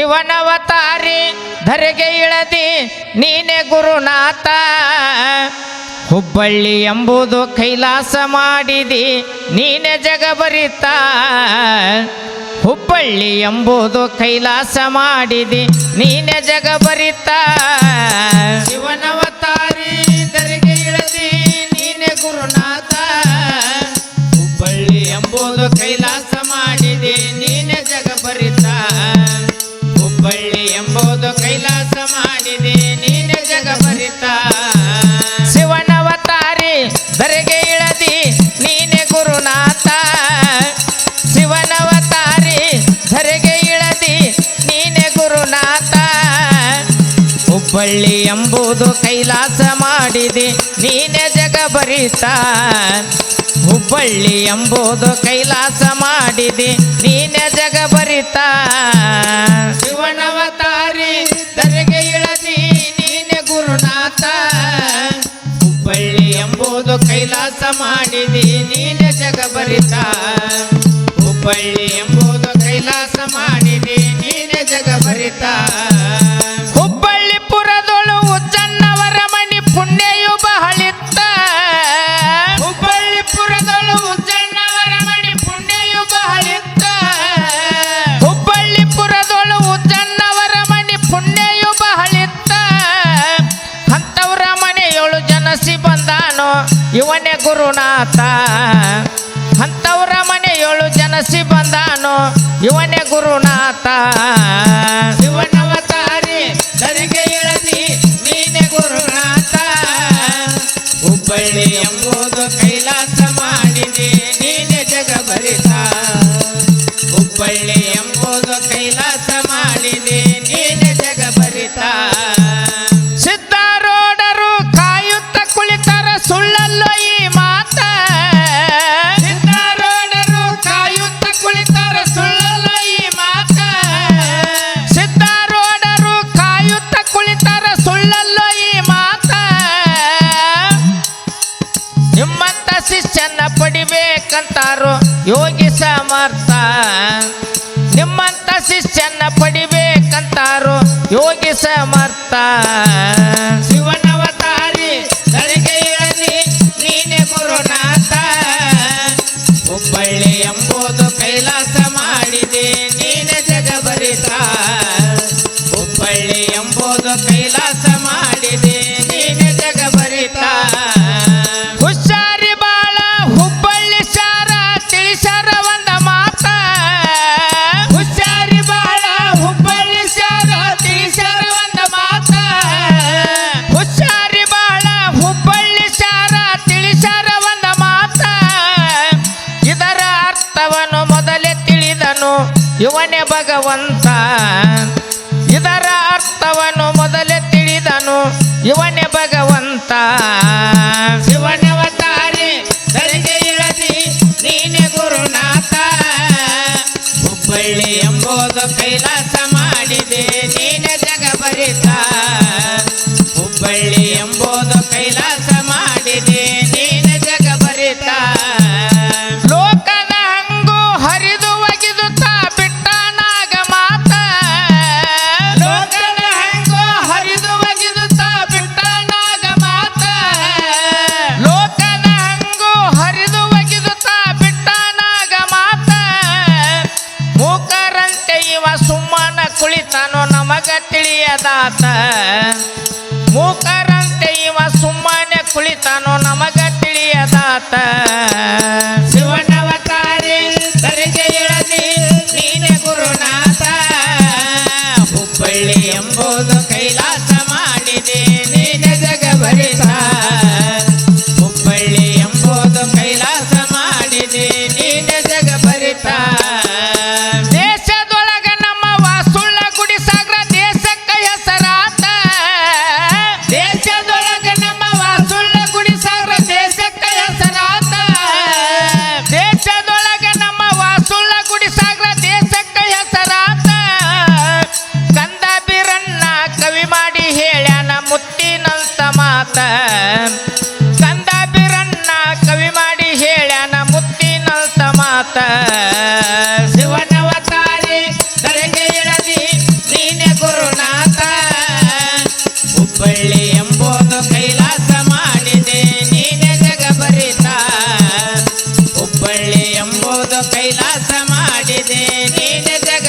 ಶಿವನವತಾರಿ ಧರೆಗೆ ಇಳದಿ ನೀನೆ ಗುರುನಾಥ. ಹುಬ್ಬಳ್ಳಿ ಎಂಬುದು ಕೈಲಾಸ ಮಾಡಿದಿ ನೀನೆ ಜಗಬರಿತ ಹುಬ್ಬಳ್ಳಿ ಎಂಬುದು ಕೈಲಾಸ ಮಾಡಿದಿ ನೀನೆ ಜಗಬರಿತ ಶಿವನವತಾರಿ ಧರೆಗೆ ಇಳದಿ ನೀನೆ ಗುರುನಾಥ. ಹುಬ್ಬಳ್ಳಿ ಎಂಬುದು ಕೈಲಾಸ ಮಾಡಿದಿ ನೀನೆ ಜಗಬರಿತ ಮಾಡಿದೆ, ನೀನೆ ಜಗಬರಿತ ಶಿವನವತಾರಿ ಧರೆಗೆ ಇಳದಿ, ನೀನೆ ಗುರುನಾಥ. ಶಿವನವತಾರಿ ಧರೆಗೆ ಇಳದಿ, ನೀನೆ ಗುರುನಾಥ. ಹುಬ್ಬಳ್ಳಿ ಎಂಬುದು ಕೈಲಾಸ ಮಾಡಿದೆ, ನೀನೆ ಜಗಬರಿತ ಹುಬ್ಬಳ್ಳಿ ಎಂಬುದು ಕೈಲಾಸ ಮಾಡಿದೆ, ನೀನೆ ಜಗಬರಿತ ಶಿವನವತಾರಿ ಹುಬ್ಬಳ್ಳಿ ಎಂಬುದು ಕೈಲಾಸ ಮಾಡಿದೆ ನೀನೆ ಜಗಬರಿತ ಹುಬ್ಬಳ್ಳಿ ಎಂಬುದು ಕೈಲಾಸ ಮಾಡಿದೆ ನೀನೆ ಜಗಬರಿತ ಹುಬ್ಬಳ್ಳಿ ಇವನೇ ಗುರುನಾಥ. ಮನೆ ಏಳು ಜನಸಿ ಬಂದಾನೋ ಇವನೇ ಗುರುನಾಥ. ಶಿವನವತಾರಿ ಸರಿಗೆ ಇಳದಿ ನೀನೆ ಗುರುನಾಥ. ಹುಬ್ಬಳ್ಳಿ ಶಿಷ್ಯನ ಪಡಿಬೇಕಂತಾರೋ ಯೋಗಿ ಸಮರ್ಥ ನಿಮ್ಮಂತ ಶಿಷ್ಯನ್ನ ಪಡಿಬೇಕಂತಾರೋ ಯೋಗಿ ಸಮರ್ಥ ಅರ್ಥವನ್ನು ಮೊದಲೇ ತಿಳಿದನು ಇವನೇ ಭಗವಂತ. ಇದರ ಅರ್ಥವನ್ನು ಮೊದಲೇ ತಿಳಿದನು ಇವನೇ ಭಗವಂತ. ಶಿವನವತಾರಿ ಕುಳಿತನು ನಮಗ ತಿಳಿಯದಾತ. ಮೂಕರಂತೆ ಇವ ಸುಮ್ಮನೆ ಕುಳಿತಾನೋ ನಮಗ ತಿಳಿಯದಾತ. ಶಿವನವತಾರಿ ನೀನೆ ಗುರುನಾಥ. ಹುಬ್ಬಳ್ಳಿ ಎಂಬುದು ಮಾತ. ಕಂದ ಕವಿ ಮಾಡಿ ಹೇಳ್ಯಾನ ಮುತ್ತಿನಲ್ತ ಮಾತ. ಶಿವನವತಾರಿ ಕರೆಗೆ ಇಳದಿ ನೀನೇ ಗುರುನಾಥ. ಹುಬ್ಬಳ್ಳಿ ಎಂಬುದು ಕೈಲಾಸ ಮಾಡಿದೆ, ನೀನೆ ಜಗ ಬರಿತ ಎಂಬುದು ಕೈಲಾಸ ಮಾಡಿದೆ, ನೀನೆ ಜಗ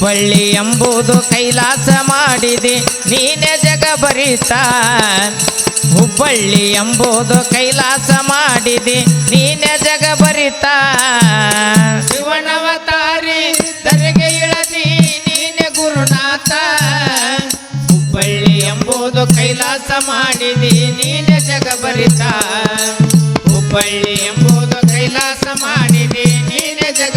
ಹುಬ್ಬಳ್ಳಿ ಎಂಬುದು ಕೈಲಾಸ ಮಾಡಿದೆ, ನೀನೆ ಜಗ ಬರಿತ ಹುಬ್ಬಳ್ಳಿ ಎಂಬುದು ಕೈಲಾಸ ಮಾಡಿದೆ, ನೀನೆ ಜಗ ಬರಿತ ಶಿವನವತಾರಿ ತರಗೆ ಇಳದಿ ನೀನೆ ಗುರುನಾಥ. ಹುಬ್ಬಳ್ಳಿ ಎಂಬುದು ಕೈಲಾಸ ಮಾಡಿದೆ, ನೀನೆ ಜಗ ಬರಿತ ಹುಬ್ಬಳ್ಳಿ ಎಂಬುದು ಕೈಲಾಸ ಮಾಡಿದೆ, ನೀನೆ ಜಗ